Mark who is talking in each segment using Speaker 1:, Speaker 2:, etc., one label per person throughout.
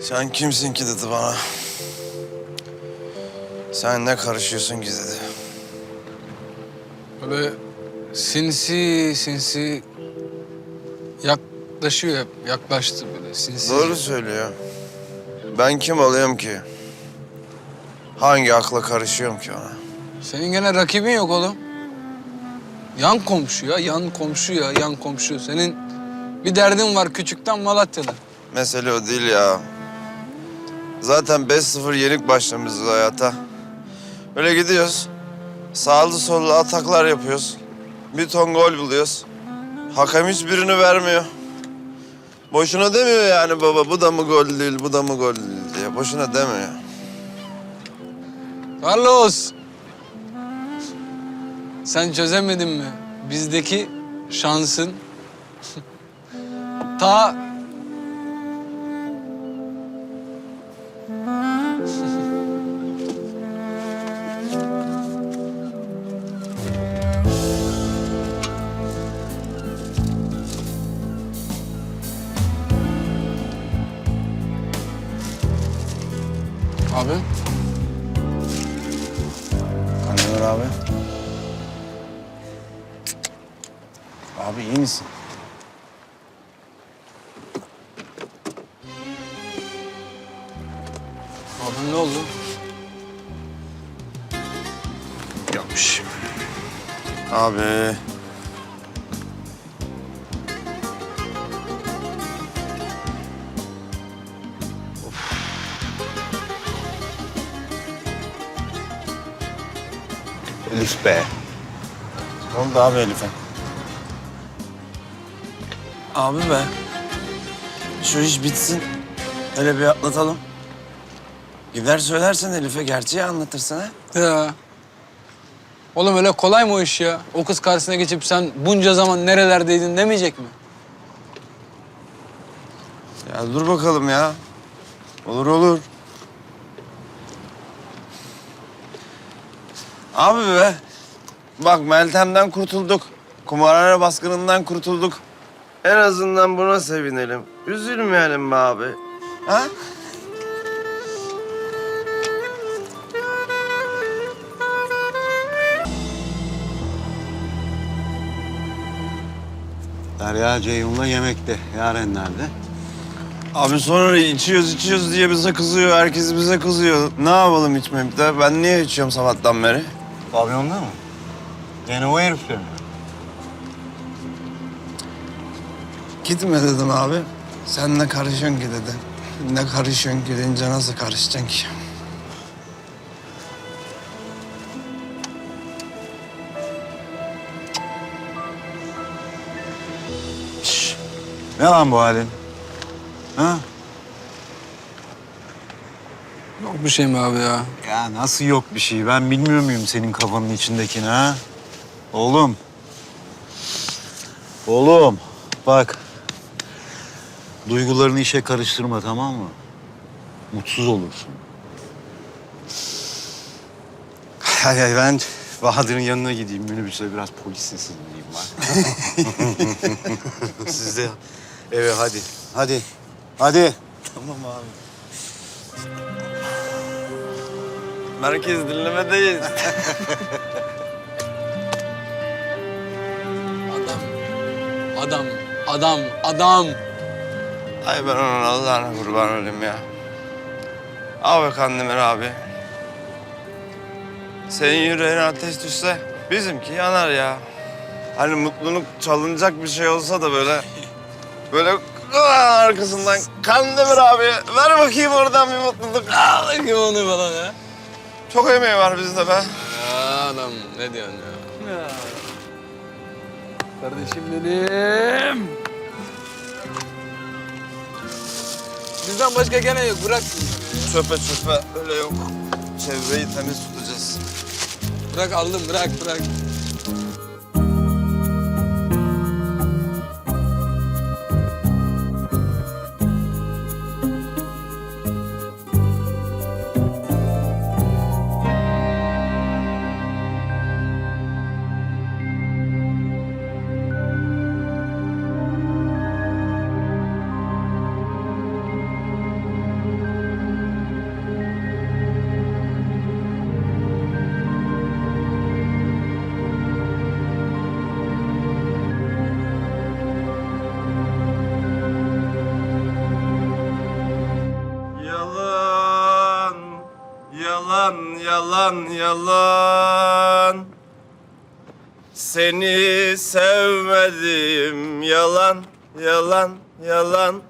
Speaker 1: Sen kimsin ki dedi bana. Sen ne karışıyorsun ki dedi.
Speaker 2: Böyle sinsi sinsi yaklaşıyor hep. Yaklaştı böyle sinsi.
Speaker 1: Doğru söylüyor. Ben kim oluyorum ki? Hangi akla karışıyorum ki ona?
Speaker 2: Senin gene rakibin yok oğlum. Yan komşu ya, yan komşu ya, yan komşu. Senin bir derdin var küçükten Malatya'da.
Speaker 1: Mesele o değil ya. Zaten 5-0 yenik başlamışız hayata. Böyle gidiyoruz. Sağlı sollu ataklar yapıyoruz. Bir ton gol buluyoruz. Hakem hiçbirini vermiyor. Boşuna demiyor yani baba bu da mı gol değil, bu da mı gol değil diye. Boşuna demiyor.
Speaker 2: Carlos! Sen çözemedin mi? Bizdeki şansın ta Abi
Speaker 3: Anlıyor abi. Abi iyi misin?
Speaker 2: Abi ne oldu?
Speaker 1: Yokmuş. Abi.
Speaker 3: Elif be. Ne oldu abi Elif'e?
Speaker 1: Abi be. Şu iş bitsin. Hele bir atlatalım. Gider söylersen Elif'e gerçeği anlatırsın ha.
Speaker 2: Ya. Oğlum öyle kolay mı o iş ya? O kız karşısına geçip sen bunca zaman nerelerdeydin demeyecek mi?
Speaker 1: Ya dur bakalım ya. Olur olur. Abi be. Bak Meltem'den kurtulduk. Kumarhane baskınından kurtulduk. En azından buna sevinelim. Üzülmeyelim be abi. Ha?
Speaker 3: Derya Ceyhun'la yemekte. Yaren nerede?
Speaker 1: Abi sonra içiyoruz içiyoruz diye bize kızıyor. Herkes bize kızıyor. Ne yapalım içmeyip de? Ben niye içiyorum sabahtan beri?
Speaker 3: Pavyonda mı? Gene o herifle mi?
Speaker 1: Gitme dedim abi. Sen ne karışıyorsun ki dedi. Ne karışıyorsun ki deyince nasıl karışacaksın ki?
Speaker 3: Ne lan bu halin? Ha?
Speaker 2: Yok bir şey mi abi ya?
Speaker 3: Ya nasıl yok bir şey? Ben bilmiyor muyum senin kafanın içindekini ha? Oğlum. Oğlum. Bak. Duygularını işe karıştırma tamam mı? Mutsuz olursun. Hay hay ben Bahadır'ın yanına gideyim. Minibüse biraz polis sesi dinleyeyim ben. Siz de eve hadi. Hadi. Hadi.
Speaker 1: Tamam abi. Merkez dinlemedeyiz.
Speaker 2: Adam, adam, adam, adam.
Speaker 1: Ay ben onun Allah'ına kurban olayım ya. Abi Kandemir abi. Senin yüreğine ateş düşse bizimki yanar ya. Hani mutluluk çalınacak bir şey olsa da böyle... Böyle arkasından Kandemir abi ver bakayım oradan bir mutluluk.
Speaker 2: Al bakayım onu falan ya.
Speaker 1: Çok emeği var bizde be.
Speaker 2: Ya adam ne diyorsun ya? ya. Kardeşim benim. Bizden başka gene yok bırak.
Speaker 1: Çöpe çöpe öyle yok. Çevreyi temiz tutacağız.
Speaker 2: Bırak aldım bırak bırak.
Speaker 1: Yalan yalan. Seni sevmedim yalan yalan yalan.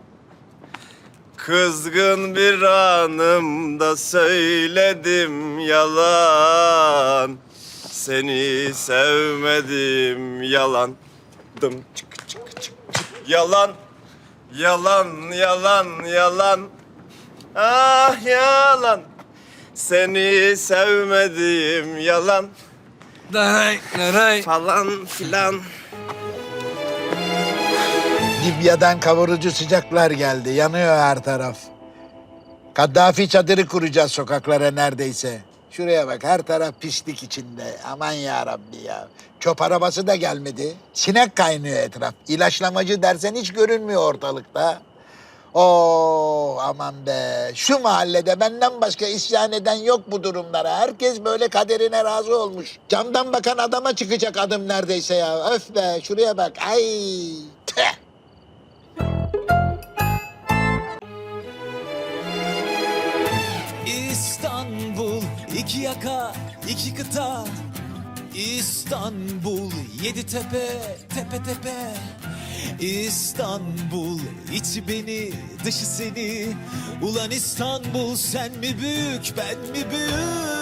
Speaker 1: Kızgın bir anımda söyledim yalan. Seni sevmedim yalan. Dım çık çık çık çık. Yalan Yalan yalan yalan. Ah yalan Seni sevmedim yalan
Speaker 2: Daray, daray.
Speaker 1: falan filan
Speaker 4: Libya'dan kavurucu sıcaklar geldi. Yanıyor her taraf. Kaddafi çadırı kuracağız sokaklara neredeyse. Şuraya bak her taraf pislik içinde. Aman ya Rabbi ya. Çöp arabası da gelmedi. Sinek kaynıyor etraf. İlaçlamacı dersen hiç görünmüyor ortalıkta. Oo aman be. Şu mahallede benden başka isyan eden yok bu durumlara. Herkes böyle kaderine razı olmuş. Camdan bakan adama çıkacak adım neredeyse ya. Öf be şuraya bak. Ay. Tüh.
Speaker 5: İstanbul iki yaka iki kıta İstanbul yedi tepe tepe tepe İstanbul içi beni dışı seni. Ulan İstanbul sen mi büyük ben mi büyük